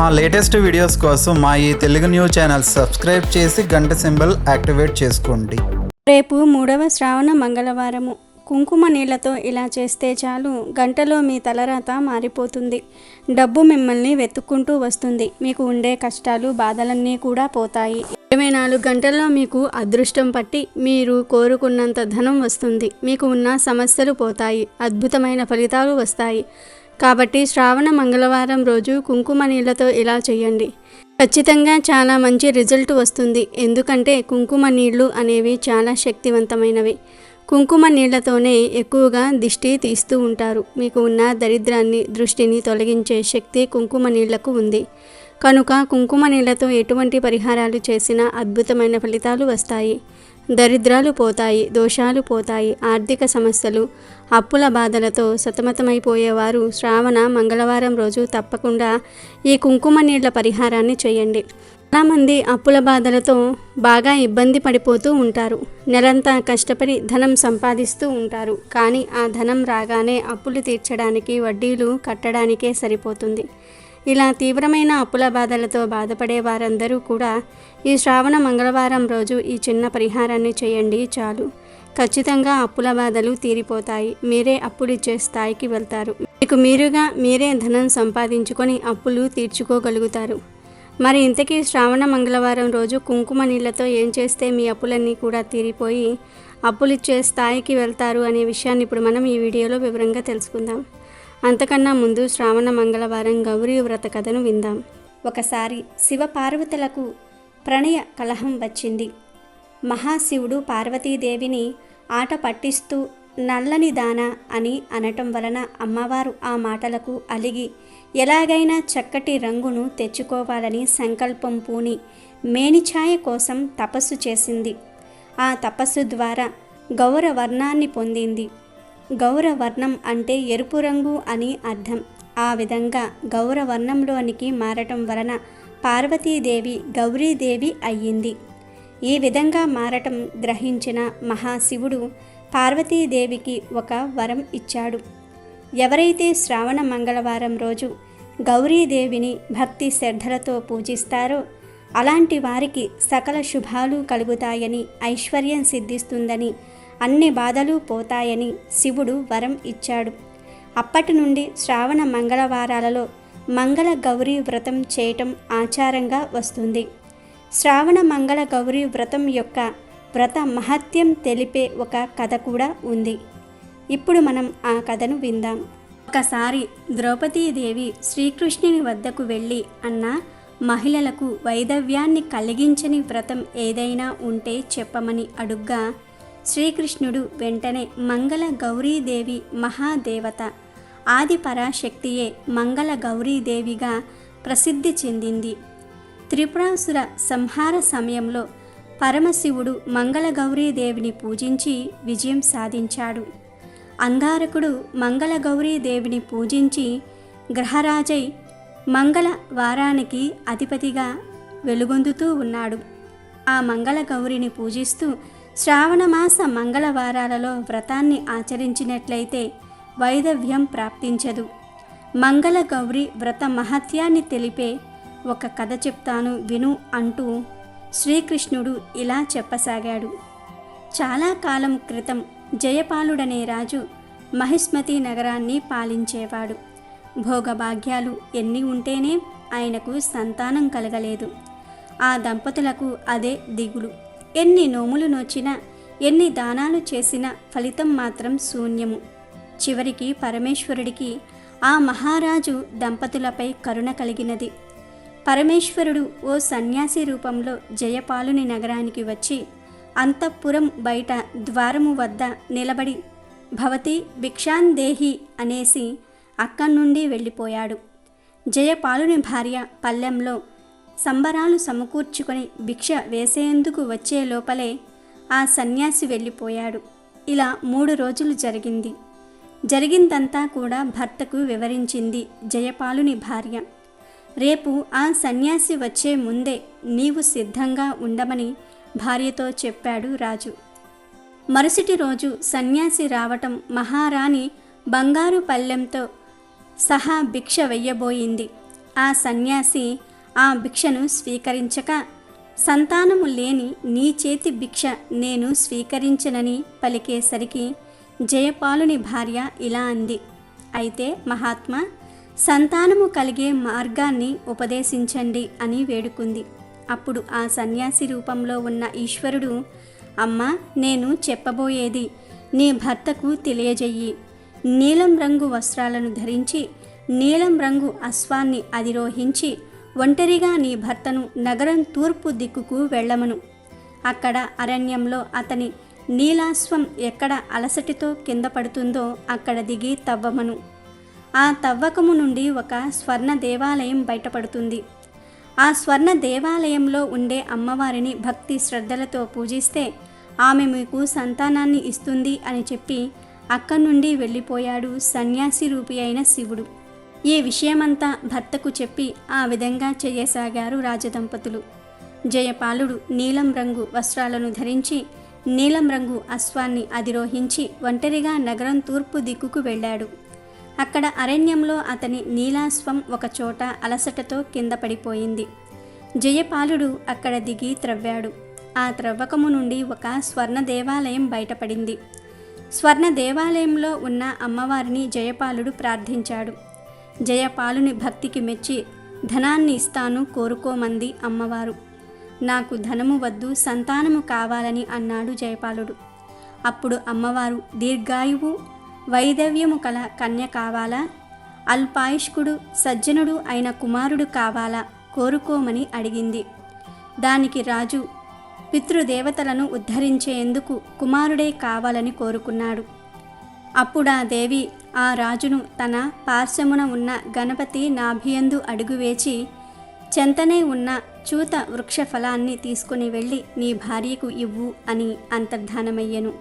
మా latest videos కోసం మా ఈ తెలుగు న్యూస్ ఛానల్ సబ్స్క్రైబ్ చేసి గంట సింబల్ యాక్టివేట్ చేసుకోండి. రేపు మూడవ శ్రావణ మంగళవారము. కుంకుమ నీళ్ళతో ఇలా చేస్తే చాలు. గంటలో మీ తలరాత మారిపోతుంది. డబ్బు మిమ్మల్ని వెతుక్కుంటూ వస్తుంది. మీకు ఉండే కష్టాలు బాధలన్నీ కూడా పోతాయి. ఇరవై నాలుగు గంటల్లో మీకు అదృష్టం పట్టి మీరు కోరుకున్నంత ధనం వస్తుంది. మీకు ఉన్న సమస్యలు పోతాయి. అద్భుతమైన ఫలితాలు వస్తాయి. కాబట్టి శ్రావణ మంగళవారం రోజు కుంకుమ నీళ్ళతో ఇలా చేయండి. ఖచ్చితంగా చాలా మంచి రిజల్ట్ వస్తుంది. ఎందుకంటే కుంకుమ నీళ్ళు అనేవి చాలా శక్తివంతమైనవి. కుంకుమ నీళ్ళతోనే ఎక్కువగా దిష్టి తీస్తూ ఉంటారు. మీకు ఉన్న దరిద్రాన్ని దృష్టిని తొలగించే శక్తి కుంకుమ నీళ్ళకు ఉంది. కనుక కుంకుమ నీళ్ళతో ఎటువంటి పరిహారాలు చేసినా అద్భుతమైన ఫలితాలు వస్తాయి. దరిద్రాలు పోతాయి దోషాలు పోతాయి ఆర్థిక సమస్యలు అప్పుల బాధలతో సతమతమైపోయేవారు శ్రావణ మంగళవారం రోజు తప్పకుండా ఈ కుంకుమ నీళ్ళ పరిహారాన్ని చేయండి. చాలామంది అప్పుల బాధలతో బాగా ఇబ్బంది పడిపోతూ ఉంటారు. నెలంతా కష్టపడి ధనం సంపాదిస్తూ ఉంటారు. కానీ ఆ ధనం రాగానే అప్పులు తీర్చడానికి వడ్డీలు కట్టడానికే సరిపోతుంది. ఇలా తీవ్రమైన అప్పుల బాధలతో బాధపడే వారందరూ కూడా ఈ శ్రావణ మంగళవారం రోజు ఈ చిన్న పరిహారాన్ని చేయండి చాలు. ఖచ్చితంగా అప్పుల బాధలు తీరిపోతాయి. మీరే అప్పులిచ్చే స్థాయికి వెళ్తారు. మీకు మీరుగా మీరే ధనం సంపాదించుకొని అప్పులు తీర్చుకోగలుగుతారు. మరి ఇంతకీ శ్రావణ మంగళవారం రోజు కుంకుమ నీళ్ళతో ఏం చేస్తే మీ అప్పులన్నీ కూడా తీరిపోయి అప్పులిచ్చే స్థాయికి వెళ్తారు అనే విషయాన్ని ఇప్పుడు మనం ఈ వీడియోలో వివరంగా తెలుసుకుందాం. అంతకన్నా ముందు శ్రావణ మంగళవారం గౌరీ వ్రత కథను విందాం. ఒకసారి శివ పార్వతులకు ప్రణయ కలహం వచ్చింది. మహాశివుడు పార్వతీదేవిని ఆట పట్టిస్తూ నల్లని దాన అని అనటం వలన అమ్మవారు ఆ మాటలకు అలిగి ఎలాగైనా చక్కటి రంగును తెచ్చుకోవాలని సంకల్పం పూని మేనిఛాయ కోసం తపస్సు చేసింది. ఆ తపస్సు ద్వారా గౌరవర్ణాన్ని పొందింది. గౌరవర్ణం అంటే ఎరుపు రంగు అని అర్థం. ఆ విధంగా గౌరవర్ణంలోనికి మారటం వలన పార్వతీదేవి గౌరీదేవి అయ్యింది. ఈ విధంగా మారటం గ్రహించిన మహాశివుడు పార్వతీదేవికి ఒక వరం ఇచ్చాడు. ఎవరైతే శ్రావణ మంగళవారం రోజు గౌరీదేవిని భక్తి శ్రద్ధలతో పూజిస్తారో అలాంటి వారికి సకల శుభాలు కలుగుతాయని ఐశ్వర్యం సిద్ధిస్తుందని అన్ని బాధలు పోతాయని శివుడు వరం ఇచ్చాడు. అప్పటి నుండి శ్రావణ మంగళవారాలలో మంగళ గౌరీ వ్రతం చేయటం ఆచారంగా వస్తుంది. శ్రావణ మంగళ గౌరీ వ్రతం యొక్క వ్రత మహత్యం తెలిపే ఒక కథ కూడా ఉంది. ఇప్పుడు మనం ఆ కథను విందాం. ఒకసారి ద్రౌపదీదేవి శ్రీకృష్ణుని వద్దకు వెళ్ళి అన్న మహిళలకు వైదవ్యాన్ని కలిగించని వ్రతం ఏదైనా ఉంటే చెప్పమని అడుగ్గా శ్రీకృష్ణుడు వెంటనే మంగళ గౌరీదేవి మహాదేవత ఆది పరాశక్తియే మంగళ గౌరీదేవిగా ప్రసిద్ధి చెందింది. త్రిపురాసుర సంహార సమయంలో పరమశివుడు మంగళ గౌరీదేవిని పూజించి విజయం సాధించాడు. అంగారకుడు మంగళ గౌరీదేవిని పూజించి గ్రహరాజై మంగళ వారానికి అధిపతిగా వెలుగొందుతూ ఉన్నాడు. ఆ మంగళ గౌరిని పూజిస్తూ శ్రావణమాస మంగళవారాలలో వ్రతాన్ని ఆచరించినట్లయితే వైదవ్యం ప్రాప్తించదు. మంగళ గౌరి వ్రత మహత్యాన్ని తెలిపే ఒక కథ చెప్తాను విను అంటూ శ్రీకృష్ణుడు ఇలా చెప్పసాగాడు. చాలా కాలం క్రితం జయపాలుడనే రాజు మహిస్మతి నగరాన్ని పాలించేవాడు. భోగభాగ్యాలు ఎన్ని ఉంటేనే ఆయనకు సంతానం కలగలేదు. ఆ దంపతులకు అదే దిగులు. ఎన్ని నోములు నోచినా ఎన్ని దానాలు చేసినా ఫలితం మాత్రం శూన్యము. చివరికి పరమేశ్వరుడికి ఆ మహారాజు దంపతులపై కరుణ కలిగినది. పరమేశ్వరుడు ఓ సన్యాసి రూపంలో జయపాలుని నగరానికి వచ్చి అంతఃపురం బయట ద్వారము వద్ద నిలబడి భవతి భిక్షాందేహి అనేసి అక్కడి నుండి వెళ్ళిపోయాడు. జయపాలుని భార్య పల్లెంలో సంబరాలు సమకూర్చుకొని భిక్ష వేసేందుకు వచ్చే లోపలే ఆ సన్యాసి వెళ్ళిపోయాడు. ఇలా మూడు రోజులు జరిగింది. జరిగిందంతా కూడా భర్తకు వివరించింది జయపాలుని భార్య. రేపు ఆ సన్యాసి వచ్చే ముందే నీవు సిద్ధంగా ఉండమని భార్యతో చెప్పాడు రాజు. మరుసటి రోజు సన్యాసి రావటం మహారాణి బంగారు పల్లెంతో సహా భిక్ష వెయ్యబోయింది ఆ సన్యాసి ఆ భిక్షను స్వీకరించక. సంతానము లేని నీ చేతి భిక్ష నేను స్వీకరించనని పలికేసరికి జయపాలుని భార్య ఇలా అంది. అయితే మహాత్మా సంతానము కలిగే మార్గాన్ని ఉపదేశించండి అని వేడుకుంది. అప్పుడు ఆ సన్యాసి రూపంలో ఉన్న ఈశ్వరుడు అమ్మా నేను చెప్పబోయేది నీ భర్తకు తెలియజెయ్యి. నీలం రంగు వస్త్రాలను ధరించి నీలం రంగు అశ్వాన్ని అధిరోహించి ఒంటరిగా నీ భర్తను నగరం తూర్పు దిక్కుకు వెళ్ళమను. అక్కడ అరణ్యంలో అతని నీలాశ్వం ఎక్కడ అలసటితో కింద పడుతుందో అక్కడ దిగి తవ్వమను. ఆ తవ్వకము నుండి ఒక స్వర్ణ దేవాలయం బయటపడుతుంది. ఆ స్వర్ణ దేవాలయంలో ఉండే అమ్మవారిని భక్తి శ్రద్ధలతో పూజిస్తే ఆమె మీకు సంతానాన్ని ఇస్తుంది అని చెప్పి అక్కడి నుండి వెళ్ళిపోయాడు సన్యాసి రూపి అయిన శివుడు. ఈ విషయమంతా భర్తకు చెప్పి ఆ విధంగా చేయసాగారు రాజదంపతులు. జయపాలుడు నీలం రంగు వస్త్రాలను ధరించి నీలం రంగు అశ్వాన్ని అధిరోహించి ఒంటరిగా నగరం తూర్పు దిక్కుకు వెళ్ళాడు. అక్కడ అరణ్యంలో అతని నీలాశ్వం ఒకచోట అలసటతో కింద పడిపోయింది. జయపాలుడు అక్కడ దిగి త్రవ్వాడు. ఆ త్రవ్వకము నుండి ఒక స్వర్ణ దేవాలయం బయటపడింది. స్వర్ణ దేవాలయంలో ఉన్న అమ్మవారిని జయపాలుడు ప్రార్థించాడు. జయపాలుని భక్తికి మెచ్చి ధనాన్ని ఇస్తాను కోరుకోమంది అమ్మవారు. నాకు ధనము వద్దు సంతానము కావాలని అన్నాడు జయపాలుడు. అప్పుడు అమ్మవారు దీర్ఘాయువు వైదవ్యము కల కన్య కావాలా? అల్పాయుష్కుడు సజ్జనుడు అయిన కుమారుడు కావాలా? కోరుకోమని అడిగింది. దానికి రాజు పితృదేవతలను ఉద్ధరించేందుకు కుమారుడే కావాలని కోరుకున్నాడు. అప్పుడా దేవి ఆ రాజును తన పార్శ్వమున ఉన్న గణపతి నాభియందు అడుగువేచి చెంతనే ఉన్న చూత వృక్ష ఫలాన్ని తీసుకుని వెళ్ళి నీ భార్యకు ఇవ్వు అని అంతర్ధానమయ్యెను.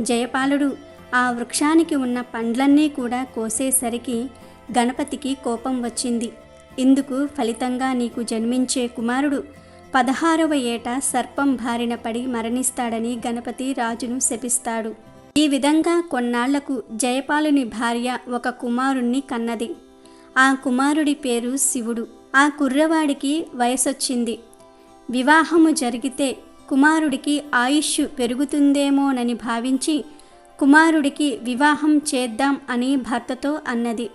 జయపాలుడు ఆ వృక్షానికి ఉన్న పండ్లన్నీ కూడా కోసేసరికి గణపతికి కోపం వచ్చింది. ఇందుకు ఫలితంగా నీకు జన్మించే కుమారుడు పదహారవ ఏట సర్పం బారిన పడి మరణిస్తాడని గణపతి రాజును శపిస్తాడు. ఈ విధంగా కొన్నాళ్ళకు జయపాలుని భార్య ఒక కుమారుణ్ణి కన్నది. ఆ కుమారుడి పేరు శివుడు. ఆ కుర్రవాడికి వయసొచ్చింది. వివాహము జరిగితే కుమారుడికి ఆయుష్ పెరుగుతుందేమోనని భావించి కుమారుడికి వివాహం చేద్దాం అని భర్తతో అన్నది.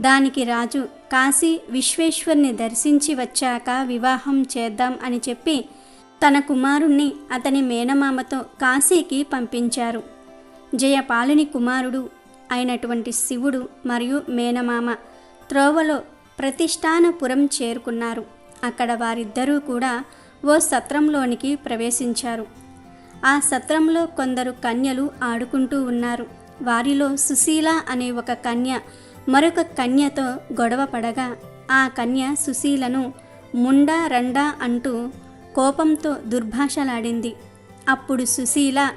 దానికి రాజు కాశీ విశ్వేశ్వర్ని దర్శించి వచ్చాక వివాహం చేద్దాం అని చెప్పి తన కుమారుణ్ణి అతని మేనమామతో కాశీకి పంపించారు. జయపాలుని కుమారుడు అయినటువంటి శివుడు మరియు మేనమామ త్రోవలో ప్రతిష్టానపురం చేరుకున్నారు. అక్కడ వారిద్దరూ కూడా ఓ సత్రంలోనికి ప్రవేశించారు. ఆ సత్రంలో కొందరు కన్యలు ఆడుకుంటూ ఉన్నారు. వారిలో సుశీల అనే ఒక కన్య మరొక కన్యతో గొడవ పడగా ఆ కన్య సుశీలను ముండా రండా అంటూ కోపంతో దుర్భాషలాడింది. అప్పుడు సుశీల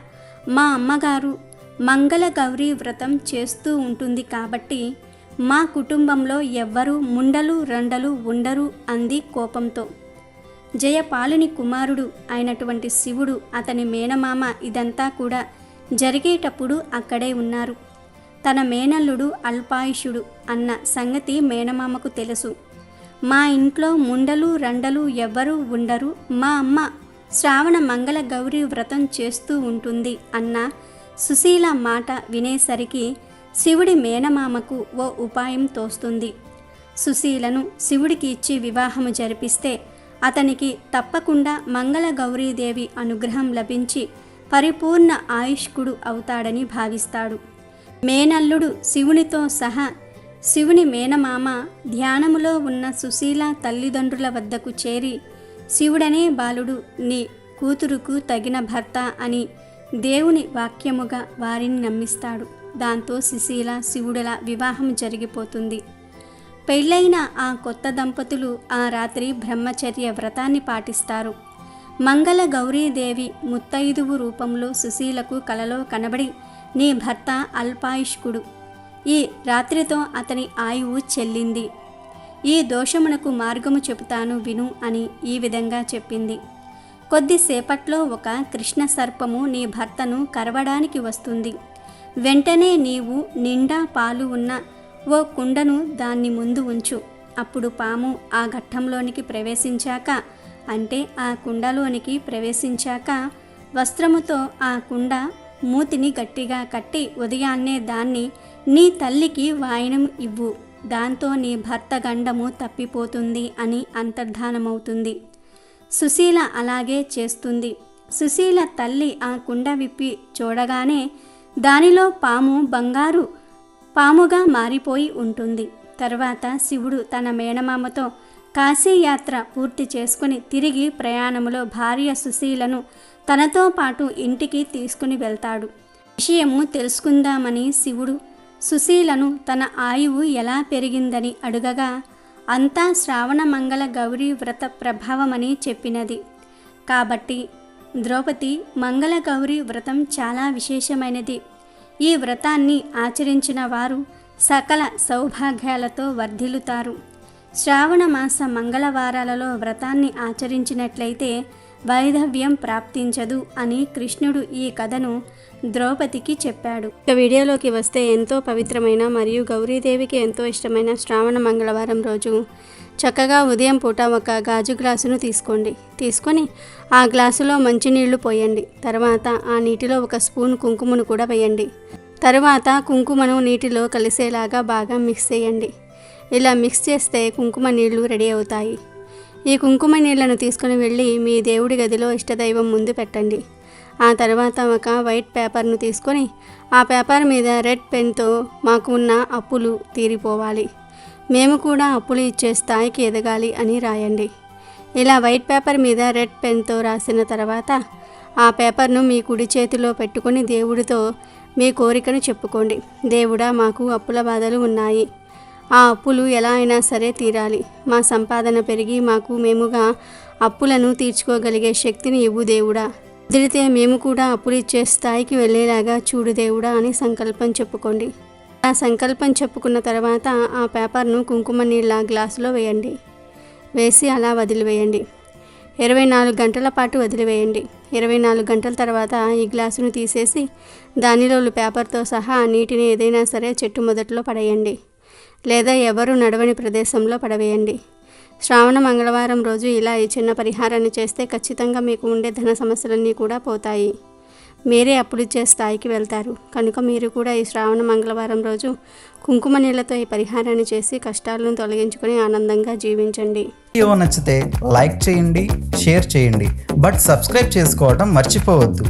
మా అమ్మగారు మంగళ గౌరీ వ్రతం చేస్తూ ఉంటుంది కాబట్టి మా కుటుంబంలో ఎవ్వరూ ముండలు రండలు ఉండరు అంది కోపంతో. జయపాలుని కుమారుడు అయినటువంటి శివుడు అతని మేనమామ ఇదంతా కూడా జరిగేటప్పుడు అక్కడే ఉన్నారు. తన మేనల్లుడు అల్పాయుషుడు అన్న సంగతి మేనమామకు తెలుసు. మా ఇంట్లో ముండలు రండలు ఎవ్వరూ ఉండరు మా అమ్మ శ్రావణ మంగళ గౌరీ వ్రతం చేస్తూ ఉంటుంది అన్న సుశీల మాట వినేసరికి శివుడి మేనమామకు ఓ ఉపాయం తోస్తుంది. సుశీలను శివుడికి ఇచ్చి వివాహము జరిపిస్తే అతనికి తప్పకుండా మంగళ గౌరీదేవి అనుగ్రహం లభించి పరిపూర్ణ ఆయుష్కుడు అవుతాడని భావిస్తాడు. మేనల్లుడు శివునితో సహా శివుని మేనమామ ధ్యానములో ఉన్న సుశీల తల్లిదండ్రుల వద్దకు చేరి శివుడనే బాలుడు నీ కూతురుకు తగిన భర్త అని దేవుని వాక్యముగా వారిని నమ్మిస్తాడు. దాంతో సుశీల శివుడుల వివాహం జరిగిపోతుంది. పెళ్ళైన ఆ కొత్త దంపతులు ఆ రాత్రి బ్రహ్మచర్య వ్రతాన్ని పాటిస్తారు. మంగళ గౌరీదేవి ముత్తైదువు రూపంలో సుశీలకు కలలో కనబడి నీ భర్త అల్పాయుష్కుడు. ఈ రాత్రితో అతని ఆయువు చెల్లింది. ఈ దోషమునకు మార్గము చెబుతాను విను అని ఈ విధంగా చెప్పింది. కొద్దిసేపట్లో ఒక కృష్ణ సర్పము నీ భర్తను కరవడానికి వస్తుంది. వెంటనే నీవు నిండా పాలు ఉన్న ఓ కుండను దాన్ని ముందు ఉంచు. అప్పుడు పాము ఆ ఘట్టంలోనికి ప్రవేశించాక అంటే ఆ కుండలోనికి ప్రవేశించాక వస్త్రముతో ఆ కుండ మూతిని గట్టిగా కట్టి ఉదయాన్నే దాన్ని నీ తల్లికి వాయనం ఇవ్వు. దాంతో నీ భర్త గండము తప్పిపోతుంది అని అంతర్ధానమవుతుంది. సుశీల అలాగే చేస్తుంది. సుశీల తల్లి ఆ కుండ విప్పి చూడగానే దానిలో పాము బంగారు పాముగా మారిపోయి ఉంటుంది. తర్వాత శివుడు తన మేనమామతో కాశీయాత్ర పూర్తి చేసుకుని తిరిగి ప్రయాణములో భార్య సుశీలను తనతో పాటు ఇంటికి తీసుకుని వెళ్తాడు. విషయము తెలుసుకుందామని శివుడు సుశీలను తన ఆయువు ఎలా పెరిగిందని అడుగగా అంతా శ్రావణ మంగళ గౌరీ వ్రత ప్రభావమని చెప్పినది. కాబట్టి ద్రౌపది మంగళ గౌరీ వ్రతం చాలా విశేషమైనది. ఈ వ్రతాన్ని ఆచరించిన వారు సకల సౌభాగ్యాలతో వర్ధిల్లుతారు. శ్రావణ మాస మంగళవారాలలో వ్రతాన్ని ఆచరించినట్లయితే వైధవ్యం ప్రాప్తించదు అని కృష్ణుడు ఈ కథను ద్రౌపదికి చెప్పాడు. ఇక వీడియోలోకి వస్తే ఎంతో పవిత్రమైన మరియు గౌరీదేవికి ఎంతో ఇష్టమైన శ్రావణ మంగళవారం రోజు. చక్కగా ఉదయం పూట ఒక గాజు గ్లాసును తీసుకోండి. తీసుకొని ఆ గ్లాసులో మంచినీళ్ళు పోయండి. తర్వాత ఆ నీటిలో ఒక స్పూన్ కుంకుమను కూడా వేయండి. తర్వాత కుంకుమను నీటిలో కలిసేలాగా బాగా మిక్స్ చేయండి. ఇలా మిక్స్ చేస్తే కుంకుమ నీళ్ళు రెడీ అవుతాయి. ఈ కుంకుమ నీళ్ళను తీసుకుని వెళ్ళి మీ దేవుడి గదిలో ఇష్టదైవం ముందు పెట్టండి. ఆ తర్వాత ఒక వైట్ పేపర్ను తీసుకొని ఆ పేపర్ మీద రెడ్ పెన్తో మాకు ఉన్న అప్పులు తీరిపోవాలి. మేము కూడా అప్పులు ఇచ్చే స్థాయికి ఎదగాలి అని రాయండి. ఇలా వైట్ పేపర్ మీద రెడ్ పెన్తో రాసిన తర్వాత ఆ పేపర్ను మీ కుడి చేతిలో పెట్టుకొని దేవుడితో మీ కోరికను చెప్పుకోండి. దేవుడా మాకు అప్పుల బాధలు ఉన్నాయి. ఆ అప్పులు ఎలా అయినా సరే తీరాలి. మా సంపాదన పెరిగి మాకు మేముగా అప్పులను తీర్చుకోగలిగే శక్తిని ఇవ్వు దేవుడా. కుదిరితే మేము కూడా అప్పులు ఇచ్చే స్థాయికి వెళ్ళేలాగా చూడు దేవుడా అని సంకల్పం చెప్పుకోండి. ఆ సంకల్పం చెప్పుకున్న తర్వాత ఆ పేపర్ను కుంకుమ నీళ్ళ గ్లాసులో వేయండి. వేసి అలా వదిలివేయండి. ఇరవై నాలుగు గంటల పాటు వదిలివేయండి. ఇరవై నాలుగు గంటల తర్వాత ఈ గ్లాసును తీసేసి దానిలో పేపర్తో సహా నీటిని ఏదైనా సరే చెట్టు మొదట్లో పడేయండి. లేదా ఎవరు నడవని ప్రదేశంలో పడవేయండి. శ్రావణ మంగళవారం రోజు ఇలా ఈ చిన్న పరిహారాన్ని చేస్తే ఖచ్చితంగా మీకు ఉండే ధన సమస్యలన్నీ కూడా పోతాయి. మీరే అప్పులిచ్చే స్థాయికి వెళ్తారు. కనుక మీరు కూడా ఈ శ్రావణ మంగళవారం రోజు కుంకుమ నీళ్ళతో ఈ పరిహారాన్ని చేసి కష్టాలను తొలగించుకొని ఆనందంగా జీవించండి. వీడియో నచ్చితే లైక్ చేయండి షేర్ చేయండి. బట్ సబ్స్క్రైబ్ చేసుకోవడం మర్చిపోవద్దు.